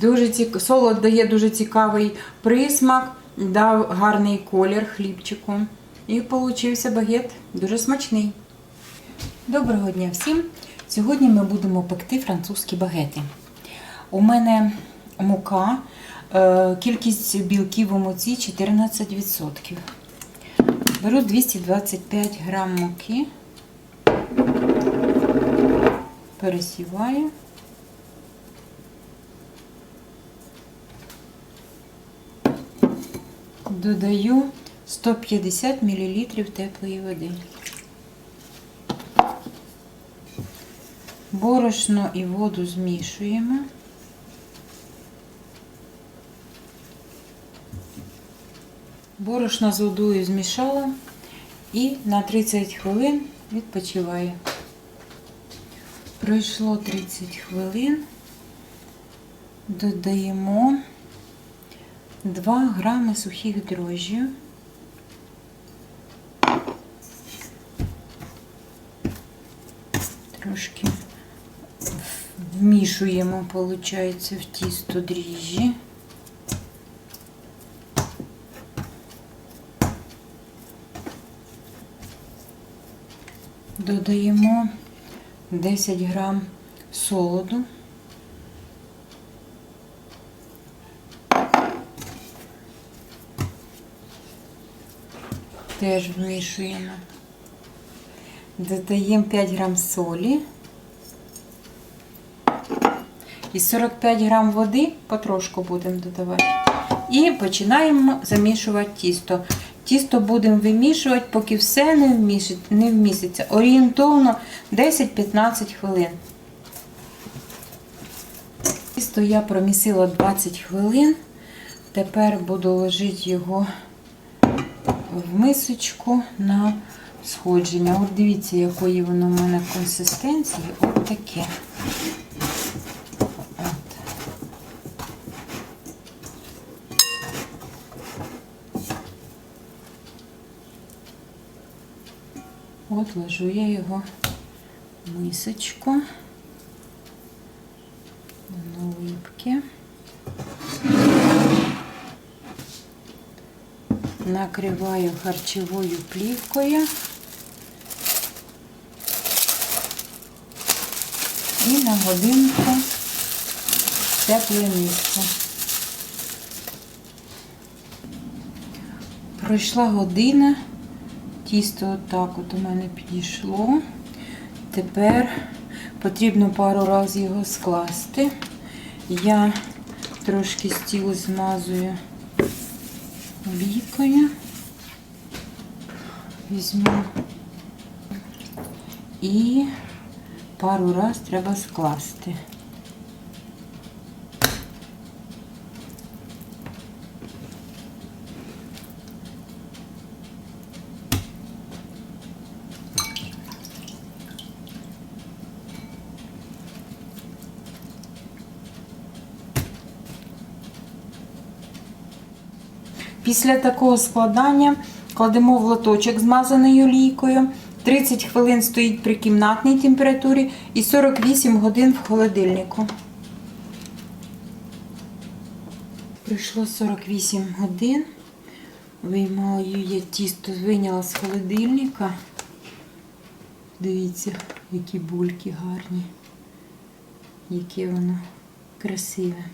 Дуже цік... Солод дає дуже цікавий присмак, дав гарний колір хлібчику. І получився багет дуже смачний. Доброго дня всім! Сьогодні ми будемо пекти французькі багети. У мене мука, е, кількість білків у муці 14%. Беру 225 грам муки, пересіваю. Додаю 150 мл теплої води. Борошно і воду змішуємо. Борошно з водою змішала і на 30 хвилин відпочиваю. Пройшло 30 хвилин, додаємо 2 грами сухих дрожжів. Трошки вмішуємо, виходить, в тісто дріжджі. Додаємо 10 грам солоду. Теж вмішуємо. Додаємо 5 грам солі. І 45 грам води потрошку будемо додавати. І починаємо замішувати тісто. Тісто будемо вимішувати, поки все не вміститься. Орієнтовно 10-15 хвилин. Тісто я промісила 20 хвилин. Тепер буду ложити його в мисочку на сходження. От дивіться, якої воно в мене консистенції. От таке. От. Ложу я його в мисочку. На липки. Накриваю харчовою плівкою. І на годинку в тепле місце. Пройшла година, тісто отак от у мене підійшло. Тепер потрібно пару разів його скласти. Я трошки стіл змазую олійкою. Візьму і пару раз треба скласти. Після такого складання кладемо в лоточок змазаний олійкою. 30 хвилин стоїть при кімнатній температурі і 48 годин в холодильнику. Пройшло 48 годин. Виймаю я тісто, вийняла з холодильника. Дивіться, які бульки гарні, яке воно красиве.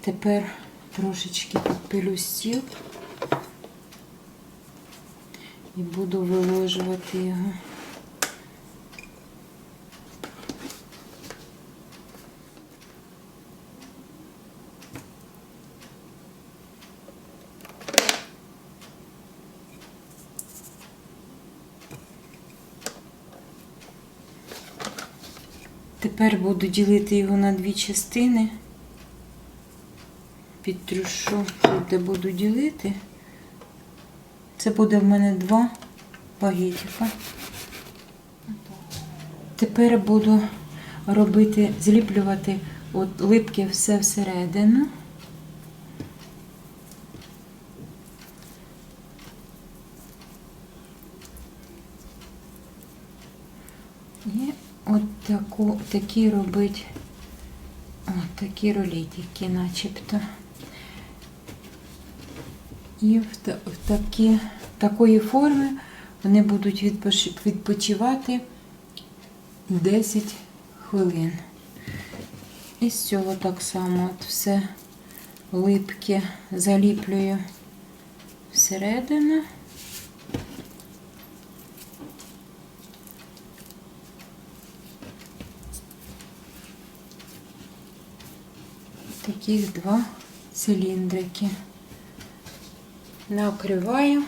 Тепер трошечки підпилю стіл і буду виложувати його. Тепер буду ділити його на дві частини підтрюшу де буду ділити. Це буде в мене два багетика. Тепер буду робити, зліплювати от липки все всередину. І от таку, такі робити От такі рулетики начебто. І в, та- в такі, такої форми вони будуть відпоч- відпочивати 10 хвилин. І з цього так само от все липке заліплюю всередину. Таких два циліндрики. Накриваю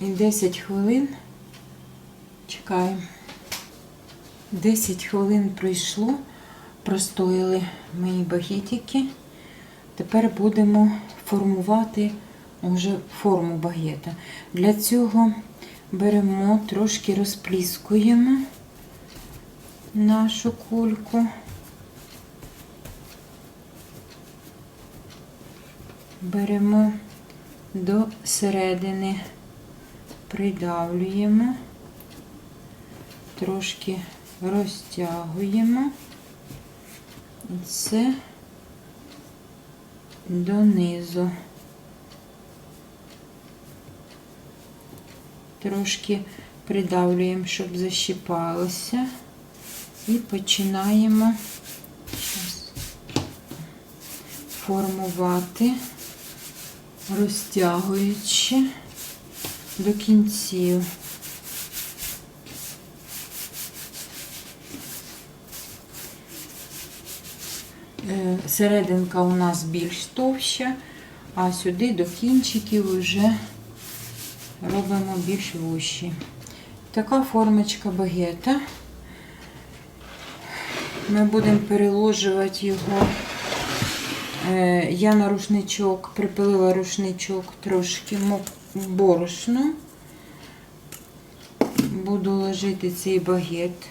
і 10 хвилин чекаємо. 10 хвилин пройшло, простояли мої багетики. Тепер будемо формувати вже форму багета. Для цього беремо, трошки розпліскуємо нашу кульку. Беремо до середини, придавлюємо, трошки розтягуємо і це донизу. Трошки придавлюємо, щоб защіпалося. І починаємо формувати, розтягуючи до кінців. Е, Серединка у нас більш товща, а сюди до кінчиків вже робимо більш вущі. Така формочка багета. Ми будемо переложувати його. Е, Я на рушничок припилила рушничок трошки борошно. Буду ложити цей багет.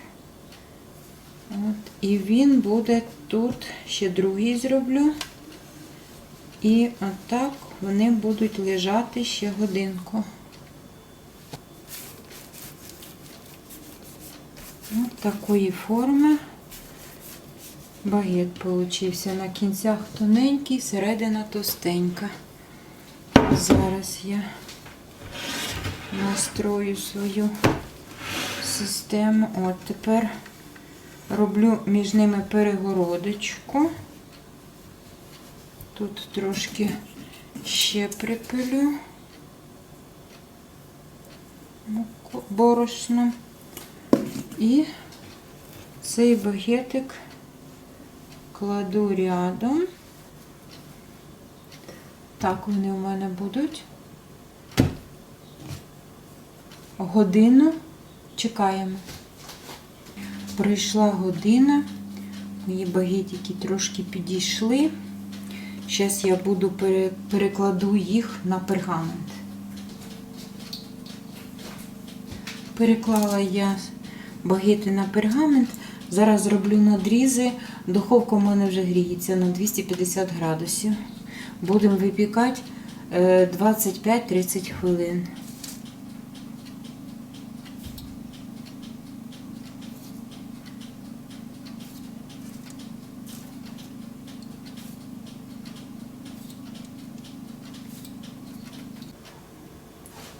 От. І він буде тут, ще другий зроблю. І отак вони будуть лежати ще годинку. От такої форми багет получився. На кінцях тоненький, середина товстенька. Зараз я настрою свою систему. От тепер роблю між ними перегородочку. Тут трошки ще припилю борошно. І цей багетик кладу рядом. Так вони у мене будуть. Годину чекаємо. Пройшла година, мої багетики трошки підійшли. Зараз я буду перекладу їх на пергамент. Переклала я багети на пергамент. Зараз зроблю надрізи. Духовка у мене вже гріється на 250 градусів. Будемо випікати е, 25-30 хвилин.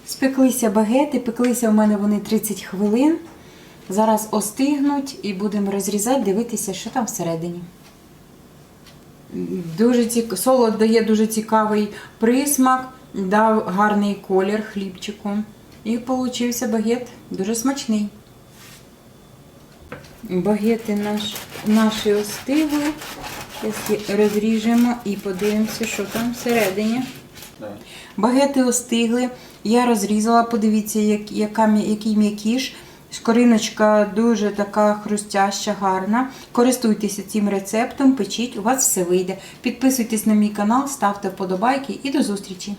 Спеклися багети, пеклися у мене вони 30 хвилин. Зараз остигнуть і будемо розрізати, дивитися, що там всередині. Дуже цік... Солод дає дуже цікавий присмак, дав гарний колір хлібчику. І получився багет дуже смачний. Багети наш... наші остигли. Зараз розріжемо і подивимося, що там всередині. Багети остигли. Я розрізала, подивіться, як, яка, який м'якіш. Шкориночка дуже така хрустяща, гарна. Користуйтеся цим рецептом, печіть, у вас все вийде. Підписуйтесь на мій канал, ставте вподобайки і до зустрічі!